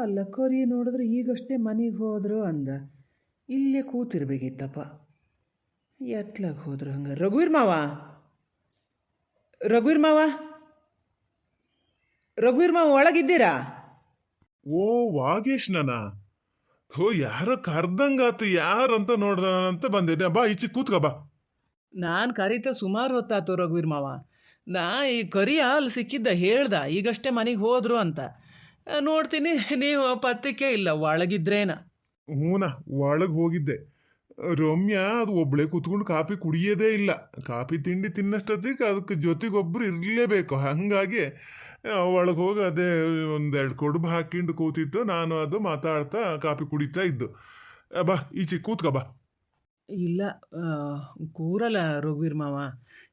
ಅಲ್ಲ ಕರಿ ನೋಡಿದ್ರೆ ಈಗಷ್ಟೇ ಮನೆಗೆ ಹೋದ್ರು ಅಂದ. ಇಲ್ಲೇ ಕೂತಿರ್ಬೇಕಿತ್ತಪ್ಪ. ಎತ್ಲಾಗ ಹೋದ್ರು ಹಂಗೆ. ರಘುವೀರ್ ಮಾವ? ರಘುವೀರ್ ಮಾವ? ರಘುವೀರ್ ಮಾವ ಒಳಗಿದ್ದೀರಾ? ಓ ವಾಗೇಶ್ನನ ಓ ಯಾರೋ ಕರ್ದಂಗಾತು ಯಾರಂತ ನೋಡ್ದಂತ ಬಂದಿದ್ದೆ. ಬಾ ಈಚೆ ಕೂತ್ಕ ಬಾ. ನಾನು ಕರೀತ ಸುಮಾರು ಹೊತ್ತಾತು ರಘುವೀರ್ ಮಾವ. ನಾ ಈ ಕರಿಯ ಅಲ್ಲಿ ಸಿಕ್ಕಿದ್ದ ಹೇಳ್ದ ಈಗಷ್ಟೇ ಮನೆಗೆ ಹೋದ್ರು ಅಂತ. ನೋಡ್ತೀನಿ. ನೀವು ಪತ್ತಿಕೆ ಇಲ್ಲ ಒಳಗಿದ್ರೇನ? ಹೂನ ಒಳಗೆ ಹೋಗಿದ್ದೆ. ರಮ್ಯಾ ಅದು ಒಬ್ಳೆ ಕೂತ್ಕೊಂಡು ಕಾಫಿ ಕುಡಿಯೋದೇ ಇಲ್ಲ. ಕಾಫಿ ತಿಂಡಿ ತಿನ್ನಷ್ಟೊತ್ತಿಗೆ ಅದಕ್ಕೆ ಜೊತೆಗೊಬ್ರು ಇರಲೇಬೇಕು. ಹಾಗಾಗಿ ಒಳಗೆ ಹೋಗಿ ಅದೇ ಒಂದೆರಡು ಕೊಡುಬು ಹಾಕಿಂಡು ಕೂತಿತ್ತು. ನಾನು ಅದು ಮಾತಾಡ್ತಾ ಕಾಫಿ ಕುಡಿತಾ ಇದ್ದು. ಬಾ ಈಚೆ ಕೂತ್ಕ ಬಾ. ಇಲ್ಲ ಕೂರಲ್ಲ ರಘುವೀರ್ ಮಾವ.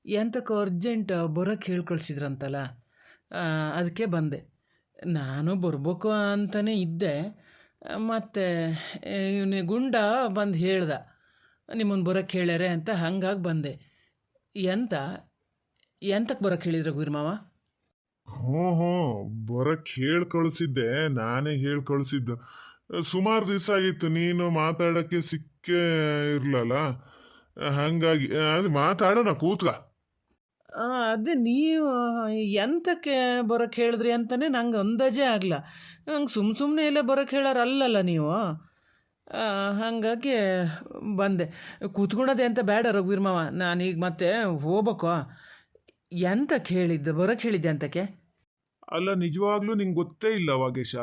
ಎಂತಕ್ಕೆ ಅರ್ಜೆಂಟ್ ಬರಕ್ಕೆ ಹೇಳ್ಕೊಳ್ಸಿದ್ರಂತಲ್ಲ. ಅದಕ್ಕೆ ಬಂದೆ. ನಾನು ಬರ್ಬೇಕು ಅಂತಲೇ ಇದ್ದೆ. ಮತ್ತು ಇವನು ಗುಂಡ ಬಂದು ಹೇಳ್ದ ನಿಮ್ಮನ್ನು ಬರೋಕ್ಕೆ ಹೇಳ್ಯಾರೆ ಅಂತ ಹಂಗಾಗಿ ಬಂದೆ. ಎಂತ ಎಂತಕ್ಕೆ ಬರೋಕ್ಕೆ ಹೇಳಿದ್ರು ಗುರುಮಾವ ಮಾವ? ಹ್ಞೂ ಹ್ಞೂ ಬರೋಕ್ಕೆ ಹೇಳಿ ಕಳಿಸಿದ್ದೆ ನಾನೇ ಹೇಳಿ ಕಳಿಸಿದ್ದು. ಸುಮಾರು ದಿವಸ ಆಗಿತ್ತು ನೀನು ಮಾತಾಡೋಕ್ಕೆ ಸಿಕ್ಕೇ ಇರಲಲ್ಲ? ಹಂಗಾಗಿ ಅದು ಮಾತಾಡೋಣ ಕೂತ್ಕ ಆ, ಅದೇ ನೀವು ಎಂತಕ್ಕೆ ಬರೋಕ್ಕೆ ಹೇಳಿದ್ರಿ ಅಂತಲೇ ನಂಗೆ ಅಂದಾಜೇ ಆಗಲ್ಲ ನಂಗೆ ಸುಮ್ಮ ಸುಮ್ಮನೆ ಎಲ್ಲ ಬರೋಕ್ಕೆ ಹೇಳೋರಲ್ಲಲ್ಲ ನೀವು. ಹಾಗಾಗಿ ಬಂದೆ. ಕೂತ್ಕೊಳ್ಳೋದೆ ಅಂತ ಬೇಡ ರಘುವೀರ್ ಮಾವ, ನಾನೀಗ ಮತ್ತೆ ಹೋಗ್ಬೇಕು. ಎಂತಕ್ಕೆ ಹೇಳಿದ್ದೆ ಬರೋಕ್ಕೆ ಹೇಳಿದ್ದೆ ಅಂತಕ್ಕೆ ಅಲ್ಲ, ನಿಜವಾಗ್ಲೂ ನಿಂಗೆ ಗೊತ್ತೇ ಇಲ್ಲ ವಾಗೇಶ.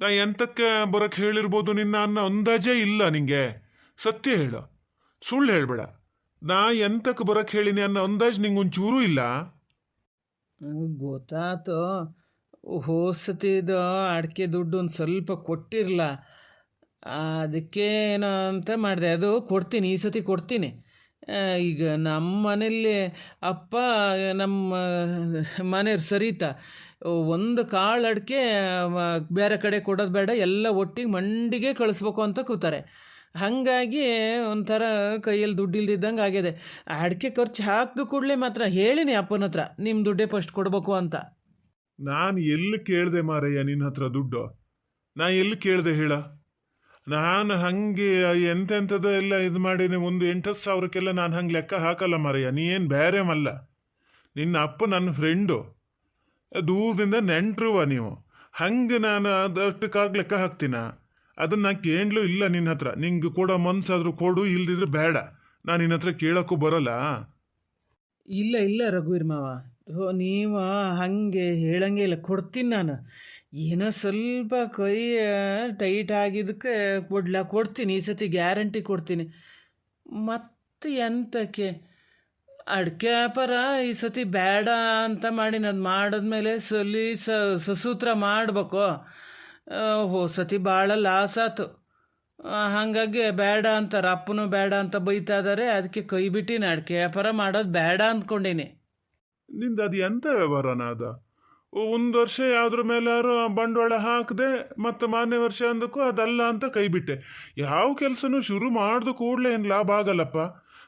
ನಾ ಎಂತಕ್ಕೆ ಬರೋಕ್ಕೆ ಹೇಳಿರ್ಬೋದು ನಿನ್ನ ಅನ್ನೋ ಅಂದಾಜೇ ಇಲ್ಲ ನಿಂಗೆ. ಸತ್ಯ ಹೇಳು. ಸುಳ್ಳು ಹೇಳ್ಬೇಡ. ನಾ ಎಂತಕ್ಕೆ ಬರಕ್ ಹೇಳಿನಿ ಅನ್ನೋ ಅಂದಾಜ್ ನಿಂಗೆ ಒಂಚೂರು ಇಲ್ಲ ಗೊತ್ತಾತ ಅಡಕೆ ಅಡಿಕೆ ದುಡ್ಡು ಒಂದು ಸ್ವಲ್ಪ ಕೊಟ್ಟಿರಲ್ಲ ಅದಕ್ಕೆ ಏನೋ ಅಂತ ಮಾಡಿದೆ. ಅದು ಕೊಡ್ತೀನಿ, ಈ ಸತಿ ಕೊಡ್ತೀನಿ. ಈಗ ನಮ್ಮ ಮನೇಲಿ ಅಪ್ಪ ನಮ್ಮ ಮನೆಯವ್ರು ಸರಿತಾ ಒಂದು ಕಾಳು ಅಡಿಕೆ ಬೇರೆ ಕಡೆ ಕೊಡೋದು ಬೇಡ, ಎಲ್ಲ ಒಟ್ಟಿಗೆ ಮಂಡಿಗೆ ಕಳಿಸ್ಬೇಕು ಅಂತ ಕೂತಾರೆ. ಹಾಗಾಗಿ ಒಂಥರ ಕೈಯಲ್ಲಿ ದುಡ್ಡು ಇಲ್ದಿದ್ದಂಗೆ ಆಗಿದೆ. ಅಡಿಕೆ ಖರ್ಚು ಹಾಕಿದ ಕೂಡಲೇ ಮಾತ್ರ ಹೇಳಿನಿ ಅಪ್ಪನ ಹತ್ರ ನಿಮ್ಮ ದುಡ್ಡೇ ಫಸ್ಟ್ ಕೊಡಬೇಕು ಅಂತ. ನಾನು ಎಲ್ಲಿ ಕೇಳಿದೆ ಮಾರಯ್ಯ ನಿನ್ನ ಹತ್ರ ದುಡ್ಡು? ನಾ ಎಲ್ಲಿ ಕೇಳಿದೆ ಹೇಳ? ನಾನು ಹಂಗೆ ಎಂತೆಂಥದ್ದು ಎಲ್ಲ ಇದು ಮಾಡೀನಿ, ಒಂದು ಎಂಟತ್ತು ಸಾವಿರಕ್ಕೆಲ್ಲ ನಾನು ಹಂಗೆ ಲೆಕ್ಕ ಹಾಕಲ್ಲ ಮಾರಯ್ಯ, ನೀ ಏನು ಬೇರೆ ಮಲ್ಲ. ನಿನ್ನ ಅಪ್ಪ ನನ್ನ ಫ್ರೆಂಡು ದೂರದಿಂದ ನೆಂಟ್ರುವ ನೀವು. ಹಂಗೆ ನಾನು ಅದಷ್ಟಕ್ಕಾಗಿ ಲೆಕ್ಕ ಹಾಕ್ತೀನ? ಅದನ್ನ ಕೇಳಲೂ ಇಲ್ಲ ನಿನ್ನ ಹತ್ರ. ನಿಂಗೆ ಕೊಡೋ ಮನ್ಸಾದ್ರೂ ಕೊಡು, ಇಲ್ದಿದ್ರೆ ಬೇಡ. ನಾನು ನಿನ್ನ ಹತ್ರ ಕೇಳೋಕ್ಕೂ ಬರೋಲ್ಲ. ಇಲ್ಲ ಇಲ್ಲ ರಘುವೀರ್ ಮಾವ. ಹೋ, ನೀವು ಹಾಗೆ ಹೇಳಂಗೆ ಇಲ್ಲ, ಕೊಡ್ತೀನಿ ನಾನು. ಏನೋ ಸ್ವಲ್ಪ ಕೈ ಟೈಟ್ ಆಗಿದ್ದಕ್ಕೆ ಕೊಡ್ಲ, ಕೊಡ್ತೀನಿ, ಈ ಸತಿ ಗ್ಯಾರಂಟಿ ಕೊಡ್ತೀನಿ. ಮತ್ತೆ ಎಂತಕ್ಕೆ? ಅಡಿಕೆ ವ್ಯಾಪಾರ ಈ ಸತಿ ಬೇಡ ಅಂತ ಮಾಡಿ ನಾನು ಮಾಡಿದ್ಮೇಲೆ ಸಲಿ ಸಸೂತ್ರ ಮಾಡಬೇಕು. ಹೋದ ಸತಿ ಭಾಳ ಲಾಸ್ ಆಯ್ತು ಹಾಗಾಗಿ ಬೇಡ ಅಂತಾರೆ ಅಪ್ಪನೂ ಬೇಡ ಅಂತ ಬೈತಾ ಇದ್ದಾರೆ ಅದಕ್ಕೆ ಕೈ ಬಿಟ್ಟು ಅಡಿಕೆ ವ್ಯಾಪಾರ ಮಾಡೋದು ಬೇಡ ಅಂದ್ಕೊಂಡೀನಿ. ನಿಂದ ಅದು ಎಂತ ವ್ಯವಹಾರನ ಒಂದು ವರ್ಷ ಯಾವ್ದ್ರ ಮೇಲಾರು ಬಂಡವಾಳ ಹಾಕದೆ, ಮತ್ತು ಮಾನ್ಯ ವರ್ಷ ಅಂದಕ್ಕೂ ಅದಲ್ಲ ಅಂತ ಕೈ ಬಿಟ್ಟೆ. ಯಾವ ಕೆಲಸನೂ ಶುರು ಮಾಡ್ದು ಕೂಡಲೇ ಏನು ಲಾಭ ಆಗಲ್ಲಪ್ಪ?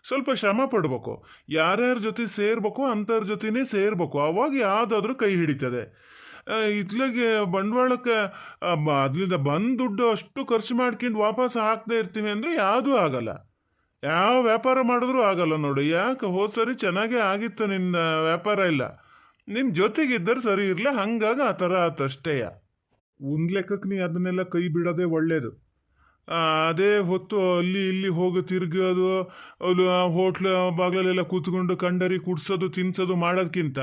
ಸ್ವಲ್ಪ ಶ್ರಮ ಪಡ್ಬೇಕು. ಯಾರ್ಯಾರ ಜೊತೆ ಸೇರ್ಬೇಕು, ಅಂಥವ್ರ ಜೊತೆನೇ ಸೇರ್ಬೇಕು. ಅವಾಗ ಯಾವುದಾದ್ರೂ ಕೈ ಹಿಡಿತದೆ. ಇತ್ಲಾಗೆ ಬಂಡವಾಳಕ್ಕೆ ಅದರಿಂದ ಬಂದ ದುಡ್ಡು ಅಷ್ಟು ಖರ್ಚು ಮಾಡ್ಕೊಂಡು ವಾಪಸ್ ಹಾಕದೇ ಇರ್ತೀನಿ ಅಂದರೆ ಯಾವುದೂ ಆಗಲ್ಲ. ಯಾವ ವ್ಯಾಪಾರ ಮಾಡಿದ್ರೂ ಆಗಲ್ಲ ನೋಡು. ಯಾಕೆ ಹೋದ ಸರಿ ಚೆನ್ನಾಗೇ ಆಗಿತ್ತು ನಿನ್ನ ವ್ಯಾಪಾರ ಇಲ್ಲ. ನಿಮ್ಮ ಜೊತೆಗಿದ್ದರೆ ಸರಿ ಇರಲಿ, ಹಂಗಾಗ ಆ ಥರ ಆತಷ್ಟೇಯ ಒಂದು ಲೆಕ್ಕಕ್ಕೆ ನೀ ಅದನ್ನೆಲ್ಲ ಕೈ ಬಿಡೋದೇ ಒಳ್ಳೇದು. ಅದೇ ಹೊತ್ತು ಅಲ್ಲಿ ಇಲ್ಲಿ ಹೋಗಿ ತಿರುಗೋದು ಅಲ್ಲಿ ಹೋಟ್ಲ ಬಾಗ್ಲಲ್ಲೆಲ್ಲ ಕೂತ್ಕೊಂಡು, ಕಂಡರಿ ಕುಡ್ಸೋದು, ತಿನ್ಸೋದು ಮಾಡೋದಕ್ಕಿಂತ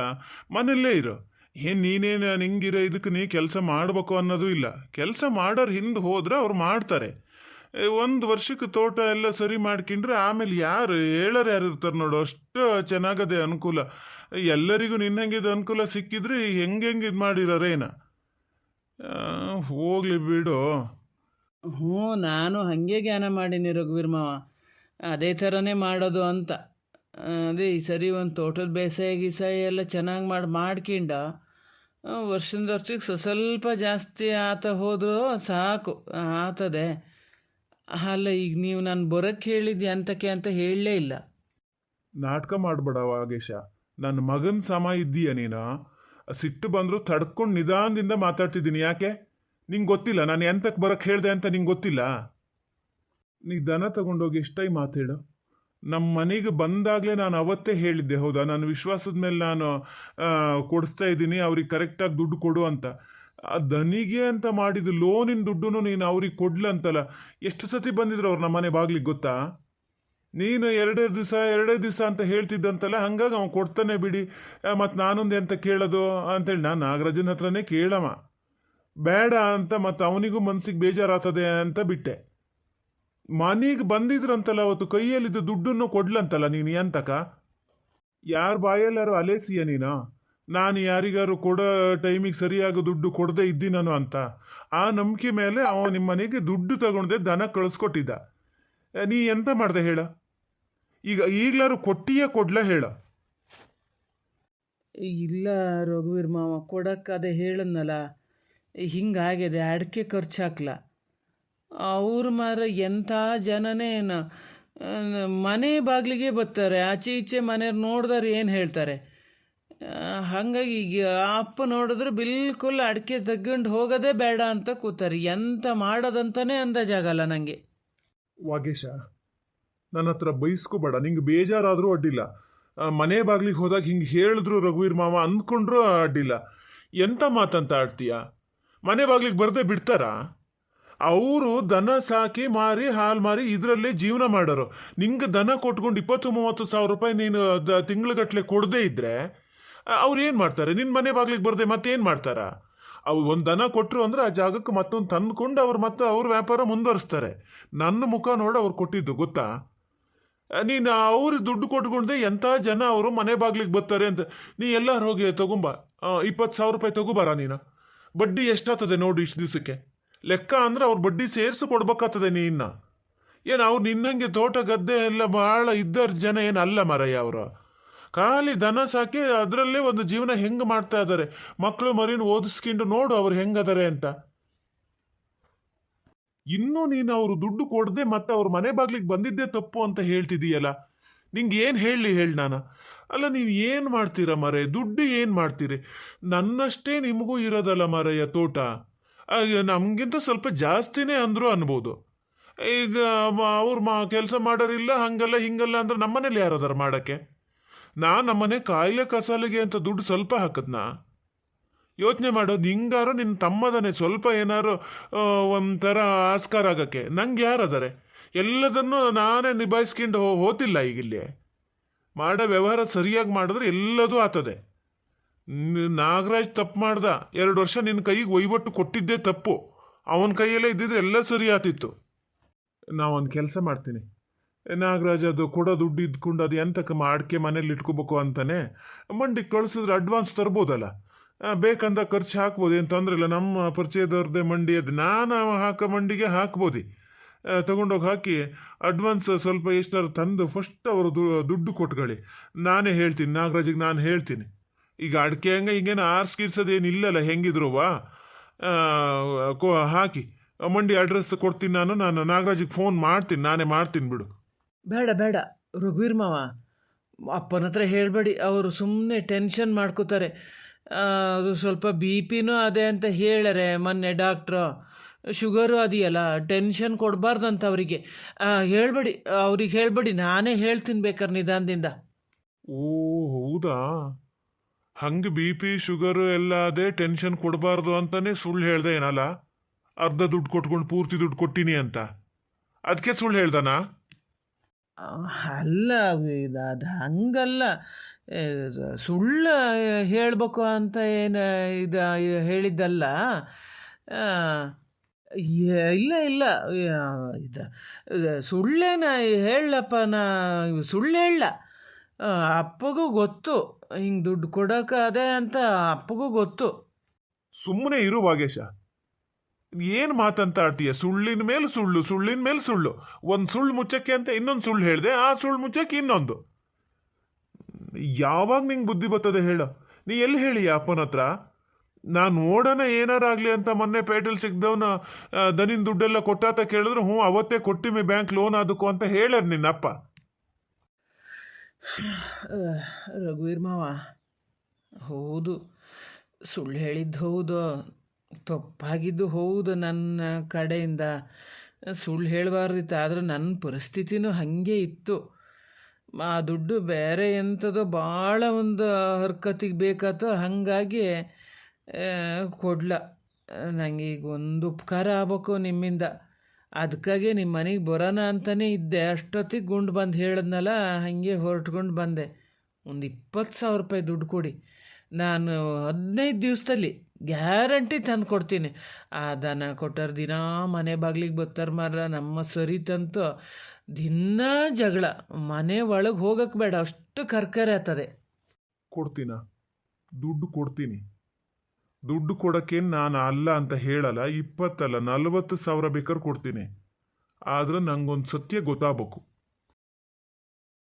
ಮನೆಯಲ್ಲೇ ಇರು. ಏನು ನೀನೇನು ನಿಂಗಿರೋ ಇದಕ್ಕೆ ನೀ ಕೆಲಸ ಮಾಡಬೇಕು ಅನ್ನೋದು ಇಲ್ಲ. ಕೆಲಸ ಮಾಡೋರು ಹಿಂದೆ ಹೋದ್ರೆ ಅವ್ರು ಮಾಡ್ತಾರೆ. ಒಂದು ವರ್ಷಕ್ಕೆ ತೋಟ ಎಲ್ಲ ಸರಿ ಮಾಡ್ಕೊಂಡ್ರೆ ಆಮೇಲೆ ಯಾರು ಹೇಳೋರು ಯಾರು ಇರ್ತಾರೆ ನೋಡು, ಅಷ್ಟು ಚೆನ್ನಾಗದೆ ಅನುಕೂಲ. ಎಲ್ಲರಿಗೂ ನಿನ್ನಂಗಿದ ಅನುಕೂಲ ಸಿಕ್ಕಿದ್ರೆ ಹೆಂಗೆ ಹೆಂಗೆ ಇದು ಮಾಡಿರೋರೇನ ಹೋಗ್ಲಿ ಬಿಡು. ಹ್ಞೂ, ನಾನು ಹಾಗೆ ಜ್ಞಾನ ಮಾಡೀನಿ ರಘುವೀರ್ ಮಾವ. ಅದೇ ಥರನೇ ಮಾಡೋದು ಅಂತ. ಅದೇ ಈ ಸರಿ ಒಂದು ತೋಟದ ಬೇಸಾಯ ಗೀಸಾಯ ಎಲ್ಲ ಚೆನ್ನಾಗಿ ಮಾಡಿ, ಮಾಡ್ಕೊಂಡ ವರ್ಷದ ವರ್ಷಕ್ಕೆ ಸ್ವ ಸ್ವಲ್ಪ ಜಾಸ್ತಿ ಆತ ಹೋದರೂ ಸಾಕು, ಆತದೆ. ಅಲ್ಲ, ಈಗ ನೀವು ನಾನು ಬರೋಕ್ಕೆ ಹೇಳಿದ್ದೆ ಅಂತಕ್ಕೆ ಅಂತ ಹೇಳಲೇ ಇಲ್ಲ. ನಾಟಕ ಮಾಡಬೇಡ ವಾಗೇಶ. ನನ್ನ ಮಗನ ಸಮ ಇದ್ದೀಯ ನೀನು? ಸಿಟ್ಟು ಬಂದರೂ ತಡ್ಕೊಂಡು ನಿಧಾನದಿಂದ ಮಾತಾಡ್ತಿದ್ದೀನಿ, ಯಾಕೆ? ನಿಂಗೆ ಗೊತ್ತಿಲ್ಲ, ನಾನು ಎಂತಕ್ಕೆ ಬರಕ್ಕೆ ಹೇಳಿದೆ ಅಂತ ನಿಂಗೆ ಗೊತ್ತಿಲ್ಲ? ನೀ ದನ ತಗೊಂಡೋಗಿ ಎಷ್ಟೈ ಮಾತು ಮಾತೇಳು ನಮ್ಮ ಮನೆಗೆ ಬಂದಾಗಲೇ ನಾನು ಅವತ್ತೇ ಹೇಳಿದ್ದೆ, ಹೌದಾ? ನಾನು ವಿಶ್ವಾಸದ ಮೇಲೆ ನಾನು ಕೊಡಿಸ್ತಾ ಇದ್ದೀನಿ, ಅವ್ರಿಗೆ ಕರೆಕ್ಟಾಗಿ ದುಡ್ಡು ಕೊಡು ಅಂತ. ಆ ದನಿಗೆ ಅಂತ ಮಾಡಿದ ಲೋನಿನ ದುಡ್ಡು ನೀನು ಅವ್ರಿಗೆ ಕೊಡ್ಲಂತಲ್ಲ ಎಷ್ಟು ಸತಿ ಬಂದಿದ್ರು ಅವ್ರು ನಮ್ಮ ಮನೆ ಬಾಗ್ಲಿಗೆ ಗೊತ್ತಾ? ನೀನು ಎರಡೇ ದಿವಸ ಎರಡೇ ದಿವಸ ಅಂತ ಹೇಳ್ತಿದ್ದಂತಲ್ಲ, ಹಂಗಾಗಿ ಅವ್ನು ಕೊಡ್ತಾನೆ ಬಿಡಿ ಮತ್ತು ನಾನೊಂದು ಅಂತ ಕೇಳೋದು ಅಂತೇಳಿ ನಾನು ನಾಗರಾಜನ ಹತ್ರನೇ ಕೇಳಮ್ಮ ಬೇಡ ಅಂತ ಮತ್ತು ಅವನಿಗೂ ಮನ್ಸಿಗೆ ಬೇಜಾರಾಗ್ತದೆ ಅಂತ ಬಿಟ್ಟೆ. ಮನೆಗೆ ಬಂದಿದ್ರಂತಲ್ಲ ಅವತ್ತು ಕೈಯಲ್ಲಿದ್ದ ದುಡ್ಡನ್ನು ಕೊಡ್ಲಂತಲ್ಲ ನೀನು, ಎಂತಕ? ಯಾರ ಬಾಯಲ್ಲಾರು ಅಲೆಸಿಯ ನೀನು? ನಾನು ಯಾರಿಗಾರು ಕೊಡೋ ಟೈಮಿಗೆ ಸರಿಯಾಗಿ ದುಡ್ಡು ಕೊಡದೆ ಇದ್ದೀನನು ಅಂತ. ಆ ನಂಬಿಕೆ ಮೇಲೆ ಅವ ನಿಮ್ಮ ಮನೆಗೆ ದುಡ್ಡು ತಗೊಂಡೆ ದನ ಕಳಿಸ್ಕೊಟ್ಟಿದ್ದ. ನೀ ಎಂತ ಮಾಡ್ದೆ ಹೇಳ? ಈಗ ಈಗ್ಲಾರು ಕೊಟ್ಟಿಯ ಕೊಡ್ಲ ಹೇಳ. ಇಲ್ಲ ರಘುವೀರ್ ಮಾವ ಕೊಡಕ್ಕೆ ಅದೇ ಹೇಳದ್ನಲ್ಲ. ಹಿಂಗಾಗಿದೆ ಅಡಿಕೆ ಖರ್ಚು ಹಾಕ್ಲ ಅವ್ರ ಮಾರ ಎಂಥ ಜನನೇ ಏನು ಮನೆ ಬಾಗಿಲಿಗೆ ಬರ್ತಾರೆ. ಆಚೆ ಈಚೆ ಮನೆಯವ್ರು ನೋಡಿದ್ರೆ ಏನು ಹೇಳ್ತಾರೆ? ಹಾಗಾಗಿ ಈಗ ಅಪ್ಪ ನೋಡಿದ್ರೆ ಬಿಲ್ಕುಲ್ ಅಡಿಕೆ ತಗೊಂಡು ಹೋಗೋದೇ ಬೇಡ ಅಂತ ಕೂತಾರೆ. ಎಂತ ಮಾಡೋದಂತಾನೆ ಅಂದಾಜಾಗಲ್ಲ ನನಗೆ ವಾಗೇಶ, ನನ್ನ ಹತ್ರ ಬೈಸ್ಕೋಬೇಡ ನಿಂಗೆ ಬೇಜಾರಾದರೂ ಅಡ್ಡಿಲ್ಲ. ಮನೆ ಬಾಗ್ಲಿಗೆ ಹೋದಾಗ ಹಿಂಗೆ ಹೇಳಿದ್ರು ರಘುವೀರ್ ಮಾವ ಅಂದ್ಕೊಂಡ್ರೂ ಅಡ್ಡಿಲ್ಲ. ಎಂಥ ಮಾತಂತ ಆಡ್ತೀಯ? ಮನೆ ಬಾಗ್ಲಿಗೆ ಬರದೆ ಬಿಡ್ತಾರಾ? ಅವರು ದನ ಸಾಕಿ ಮಾರಿ, ಹಾಲು ಮಾರಿ ಇದರಲ್ಲೇ ಜೀವನ ಮಾಡೋರು. ನಿಂಗೆ ದನ ಕೊಟ್ಕೊಂಡು ಇಪ್ಪತ್ತು, ಮೂವತ್ತು ಸಾವಿರ ರೂಪಾಯಿ ನೀನು, ದ ತಿಂಗ್ಳುಗಟ್ಟಲೆ ಕೊಡದೇ ಇದ್ರೆ ಅವ್ರು ಏನು ಮಾಡ್ತಾರೆ? ನಿನ್ನ ಮನೆ ಬಾಗ್ಲಿಗೆ ಬರದೆ ಮತ್ತೇನು ಮಾಡ್ತಾರ? ಅವು ಒಂದು ದನ ಕೊಟ್ಟರು ಅಂದರೆ ಆ ಜಾಗಕ್ಕೆ ಮತ್ತೊಂದು ತಂದ್ಕೊಂಡು ಅವ್ರು ಮತ್ತೆ ಅವ್ರ ವ್ಯಾಪಾರ ಮುಂದುವರಿಸ್ತಾರೆ. ನನ್ನ ಮುಖ ನೋಡಿ ಅವ್ರು ಕೊಟ್ಟಿದ್ದು, ಗೊತ್ತಾ? ನೀನು ಅವ್ರು ದುಡ್ಡು ಕೊಟ್ಕೊಂಡೆ ಎಂಥ ಜನ ಅವರು ಮನೆ ಬಾಗ್ಲಿಗೆ ಬರ್ತಾರೆ ಅಂತ. ನೀ ಎಲ್ಲರೂ ಹೋಗಿ ತಗೊಂಬ. ಇಪ್ಪತ್ತು ಸಾವಿರ ರೂಪಾಯಿ ತಗೋಬಾರ ನೀನು? ಬಡ್ಡಿ ಎಷ್ಟಾಗ್ತದೆ ನೋಡಿ ಇಷ್ಟು ದಿವಸಕ್ಕೆ? ಲೆಕ್ಕ ಅಂದ್ರೆ ಅವ್ರು ಬಡ್ಡಿ ಸೇರಿಸಿ ಕೊಡ್ಬೇಕಾಗ್ತದೆ ನೀನ್ನ. ಏನು ಅವ್ರು ನಿನ್ನಂಗೆ ತೋಟ ಗದ್ದೆ ಎಲ್ಲ ಭಾಳ ಇದ್ದರ್ ಜನ ಏನಲ್ಲ ಮರಯ್ಯ ಅವರು. ಖಾಲಿ ದನ ಸಾಕಿ ಅದರಲ್ಲೇ ಒಂದು ಜೀವನ ಹೆಂಗೆ ಮಾಡ್ತಾ ಇದ್ದಾರೆ ಮಕ್ಕಳು ಮರಿನ ಓದಿಸ್ಕೊಂಡು ನೋಡು ಅವ್ರು ಹೆಂಗದಾರೆ ಅಂತ. ಇನ್ನೂ ನೀನು ಅವರು ದುಡ್ಡು ಕೊಡದೆ ಮತ್ತೆ ಅವ್ರ ಮನೆ ಬಾಗ್ಲಿಗೆ ಬಂದಿದ್ದೇ ತಪ್ಪು ಅಂತ ಹೇಳ್ತಿದೀಯಲ್ಲ? ನಿಂಗೆ ಏನು ಹೇಳಲಿ ಹೇಳಿ ನಾನು. ಅಲ್ಲ ನೀವು ಏನು ಮಾಡ್ತೀರಾ ಮರೆ ದುಡ್ಡು ಏನು ಮಾಡ್ತೀರಿ? ನನ್ನಷ್ಟೇ ನಿಮಗೂ ಇರೋದಲ್ಲ ಮರಯ್ಯ ತೋಟ. ನಮಗಿಂತ ಸ್ವಲ್ಪ ಜಾಸ್ತಿನೇ ಅಂದರು ಅನ್ಬೋದು. ಈಗ ಅವ್ರು ಮಾ ಕೆಲಸ ಮಾಡೋರಿಲ್ಲ, ಹಂಗಲ್ಲ ಹಿಂಗಲ್ಲ ಅಂದ್ರೆ ನಮ್ಮನೇಲಿ ಯಾರಾದ್ರು ಮಾಡೋಕ್ಕೆ? ನಾ ನಮ್ಮನೆ ಕಾಯಿಲೆ ಕಸಾಲಿಗೆ ಅಂತ ದುಡ್ಡು ಸ್ವಲ್ಪ ಹಾಕದ್ನಾ? ಯೋಚನೆ ಮಾಡೋದು ಹಿಂಗಾರು ನಿನ್ನ ತಮ್ಮದನೇ ಸ್ವಲ್ಪ ಏನಾರು ಒಂಥರ ಆಸ್ಕಾರ ಆಗೋಕ್ಕೆ. ನಂಗೆ ಯಾರದಾರೆ? ಎಲ್ಲದನ್ನು ನಾನೇ ನಿಭಾಯಿಸ್ಕೊಂಡು ಹೋತಿಲ್ಲ ಈಗ ಇಲ್ಲಿ ಮಾಡೋ ವ್ಯವಹಾರ ಸರಿಯಾಗಿ ಮಾಡಿದ್ರೆ ಎಲ್ಲದೂ ಆತದೆ. ನಾಗರಾಜ್ ತಪ್ಪು ಮಾಡ್ದ. ಎರಡು ವರ್ಷ ನಿನ್ನ ಕೈಗೆ ಒಯ್ಬಟ್ಟು ಕೊಟ್ಟಿದ್ದೇ ತಪ್ಪು. ಅವನ ಕೈಯಲ್ಲೇ ಇದ್ದಿದ್ರೆ ಎಲ್ಲ ಸರಿ ಆತಿತ್ತು. ನಾವೊಂದು ಕೆಲಸ ಮಾಡ್ತೀನಿ. ನಾಗರಾಜ್ ಅದು ಕೊಡೋ ದುಡ್ಡು ಇದ್ಕೊಂಡು ಅದು ಎಂತಕ್ಕೆ ಅಡಿಕೆ ಮನೇಲಿ ಇಟ್ಕೋಬೇಕು ಅಂತಾನೆ ಮಂಡಿ ಕಳಿಸಿದ್ರೆ ಅಡ್ವಾನ್ಸ್ ತರ್ಬೋದಲ್ಲ. ಬೇಕಂದ ಖರ್ಚು ಹಾಕ್ಬೋದು. ಏನು ತೊಂದರೆ ಇಲ್ಲ. ನಮ್ಮ ಪರಿಚಯದವ್ರದ್ದೇ ಮಂಡಿ ಅದು. ನಾನು ಹಾಕೋ ಮಂಡಿಗೆ ಹಾಕ್ಬೋದು. ತಗೊಂಡೋಗಿ ಹಾಕಿ ಅಡ್ವಾನ್ಸ್ ಸ್ವಲ್ಪ ಎಷ್ಟಾದ್ರು ತಂದು ಫಸ್ಟ್ ಅವರು ದುಡ್ಡು ಕೊಟ್ಕೊಳ್ಳಿ. ನಾನೇ ಹೇಳ್ತೀನಿ. ನಾಗರಾಜಿಗೆ ನಾನು ಹೇಳ್ತೀನಿ. ಈಗ ಅಡಿಕೆ ಹಂಗೆ ಹಿಂಗೇನು ಆರ್ಸ್ಕಿರ್ಸೋದೇನಿಲ್ಲಲ್ಲ ಹೆಂಗಿದ್ರುವಾ? ಕೋ ಹಾಕಿ ಮಂಡಿ ಅಡ್ರೆಸ್ ಕೊಡ್ತೀನಿ ನಾನು ನಾನು ನಾಗರಾಜಿಗೆ ಫೋನ್ ಮಾಡ್ತೀನಿ ನಾನೇ ಮಾಡ್ತೀನಿ ಬಿಡು. ಬೇಡ ಬೇಡ ರಘುವೀರ್ ಮಾವ ಅಪ್ಪನ ಹತ್ರ ಹೇಳಬೇಡಿ ಅವರು ಸುಮ್ಮನೆ ಟೆನ್ಷನ್ ಮಾಡ್ಕೋತಾರೆ. ಅದು ಸ್ವಲ್ಪ ಬಿ ಪಿನೂ ಅದೇ ಅಂತ ಹೇಳರೆ ಮೊನ್ನೆ ಡಾಕ್ಟ್ರು ಶುಗರು ಅದೆಯಲ್ಲ ಟೆನ್ಷನ್ ಕೊಡಬಾರ್ದಂತ ಅವರಿಗೆ ಹೇಳಬೇಡಿ ಅವ್ರಿಗೆ ಹೇಳಬೇಡಿ ನಾನೇ ಹೇಳ್ತೀನಿ ಬೇಕಾದ್ರೆ ನಿಧಾನದಿಂದ. ಓ ಹೌದಾ? ಹಂಗೆ ಬಿ ಪಿ, ಶುಗರ್ ಎಲ್ಲ ಅದೇ ಟೆನ್ಷನ್ ಕೊಡಬಾರ್ದು ಅಂತಾನೆ ಸುಳ್ಳು ಹೇಳ್ದೆ ಏನಲ್ಲ? ಅರ್ಧ ದುಡ್ಡು ಕೊಟ್ಕೊಂಡು ಪೂರ್ತಿ ದುಡ್ಡು ಕೊಟ್ಟಿನಿ ಅಂತ. ಅದಕ್ಕೆ ಸುಳ್ಳು ಹೇಳ್ದನಾ? ಅಲ್ಲ ಅದು ಹಂಗಲ್ಲ. ಸುಳ್ಳು ಹೇಳಬೇಕು ಅಂತ ಏನು ಇದು, ಹೇಳಿದ್ದಲ್ಲ? ಇಲ್ಲ ಇಲ್ಲ. ಇದು, ಸುಳ್ಳೇನ ಹೇಳಪ್ಪ ನಾ, ಸುಳ್ಳು ಹೇಳ. ಅಪ್ಪಗೂ ಗೊತ್ತು. ಹಿಂಗೆ ದುಡ್ಡು ಕೊಡೋಕೆ ಅದೇ ಅಂತ ಅಪ್ಪಗೂ ಗೊತ್ತು. ಸುಮ್ಮನೆ ಇರು ವಾಗೇಶ. ಏನು ಮಾತಂತ ಆಡ್ತೀಯ ಸುಳ್ಳಿನ ಮೇಲೆ ಸುಳ್ಳು, ಸುಳ್ಳಿನ ಮೇಲೆ ಸುಳ್ಳು. ಒಂದು ಸುಳ್ಳು ಮುಚ್ಚಕ್ಕೆ ಅಂತ ಇನ್ನೊಂದು ಸುಳ್ಳು ಹೇಳಿದೆ, ಆ ಸುಳ್ಳು ಮುಚ್ಚಕ್ಕೆ ಇನ್ನೊಂದು. ಯಾವಾಗ ನಿಂಗೆ ಬುದ್ಧಿ ಬರ್ತದೆ ಹೇಳು. ನೀ ಎಲ್ಲಿ ಹೇಳಿ ಅಪ್ಪನ ಹತ್ರ? ನಾನು ನೋಡೋಣ ಏನಾರಾಗ್ಲಿ ಅಂತ ಮೊನ್ನೆ ಪೇಟೆಲ್ ಸಿಗ್ದವನ ದನಿನ ದುಡ್ಡೆಲ್ಲ ಕೊಟ್ಟಾತ ಕೇಳಿದ್ರು, ಹ್ಞೂ, ಅವತ್ತೇ ಕೊಟ್ಟಿಮಿ ಬ್ಯಾಂಕ್ ಲೋನ್ ಅದಕ್ಕೂ ಅಂತ ಹೇಳರ್ ನಿನ್ನಪ್ಪ. ರಘುವೀರ್ ಮಾವ ಹೌದು, ಸುಳ್ಳು ಹೇಳಿದ್ದು ಹೌದು, ತಪ್ಪಾಗಿದ್ದು ಹೌದು ನನ್ನ ಕಡೆಯಿಂದ. ಸುಳ್ಳು ಹೇಳಬಾರ್ದಿತ್ತು, ಆದರೆ ನನ್ನ ಪರಿಸ್ಥಿತಿನೂ ಹಾಗೆ ಇತ್ತು. ಆ ದುಡ್ಡು ಬೇರೆ ಎಂಥದೋ ಭಾಳ ಒಂದು ಹರ್ಕತಿಗೆ ಬೇಕಾತೋ ಹಾಗಾಗಿ ಕೊಡ್ಲ. ನನಗೆ ಒಂದು ಉಪಕಾರ ಆಗ್ಬೇಕು ನಿಮ್ಮಿಂದ. ಅದಕ್ಕಾಗಿ ನಿಮ್ಮ ಮನೆಗೆ ಬರೋಣ ಅಂತಲೇ ಇದ್ದೆ. ಅಷ್ಟೊತ್ತಿಗೆ ಗುಂಡು ಬಂದು ಹೇಳಿದ್ನಲ್ಲ, ಹಾಗೆ ಹೊರಟ್ಕೊಂಡು ಬಂದೆ. ಒಂದು ಇಪ್ಪತ್ತು ಸಾವಿರ ರೂಪಾಯಿ ದುಡ್ಡು ಕೊಡಿ. ನಾನು ಹದಿನೈದು ದಿವಸದಲ್ಲಿ ಗ್ಯಾರಂಟಿ ತಂದು ಕೊಡ್ತೀನಿ. ಆ ದನ ಕೊಟ್ಟರು ದಿನ ಮನೆ ಬಾಗಿಲಿಗೆ ಬರ್ತಾರೆ ಮಾರ ನಮ್ಮ ಸರಿ ತಂತು. ದಿನ ಜಗಳ, ಮನೆ ಒಳಗೆ ಹೋಗಕ್ಕೆ ಬೇಡ, ಅಷ್ಟು ಕರ್ಕರೆ ಆಗ್ತದೆ. ಕೊಡ್ತೀನ? ದುಡ್ಡು ಕೊಡ್ತೀನಿ. ದುಡ್ಡು ಕೊಡೋಕ್ಕೆ ನಾನು ಅಲ್ಲ ಅಂತ ಹೇಳಲ್ಲ, ಇಪ್ಪತ್ತಲ್ಲ ನಲವತ್ತು ಸಾವಿರ ಬೇಕಾದ್ರೆ ಕೊಡ್ತೀನಿ. ಆದ್ರೆ ನಂಗೊಂದು ಸತ್ಯ ಗೊತ್ತಾಗಬೇಕು.